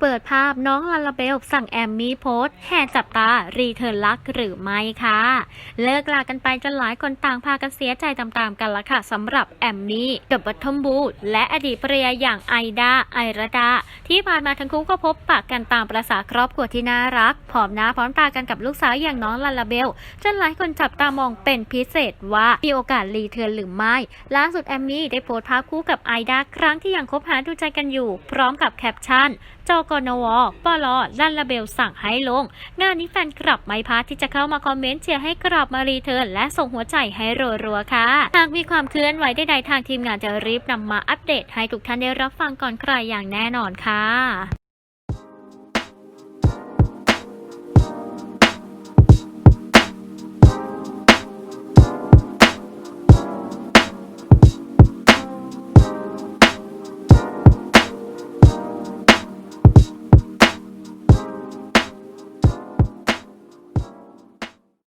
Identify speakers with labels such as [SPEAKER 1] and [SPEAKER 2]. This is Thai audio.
[SPEAKER 1] เปิดภาพน้องลาลาเบลสั่งแอมมี่โพสแห่จับตา รีเทิร์นรักหรือไม่ค่ะ เลิกลากันไปจนหลายคนต่างพากันเสียใจตามๆกันละค่ะสำหรับแอมมี่กับบัตทอมบูและอดีตภรรยาอย่างไอดาไอราดา ที่ผ่านมาทั้งคู่ก็พบปะกันตามประษาครอบครัวที่น่ารัก พร้อมหน้าพร้อมตากันกับลูกสาวอย่างน้องลาลาเบลจนหลายคนจับตามองเป็นพิเศษว่ามีโอกาสรีเทิร์นหรือไม่ล่าสุดแอมมี่ได้โพสต์ภาพคู่กับไอดาครั้งที่ยังคบหาดูใจกันอยู่ พร้อมกับแคปชั่นจกนวปลลันลาเบลสั่งให้ลง งานนี้แฟนกลับไม่พลาดที่จะเข้ามาคอมเมนต์เชียร์ให้กลับมารีเทิร์นและส่งหัวใจให้รัวๆค่ะ หากมีความเคลื่อนไหวใดๆทางทีมงานจะรีบนำมาอัปเดตให้ทุกท่านได้รับฟังก่อนใครอย่างแน่นอนค่ะ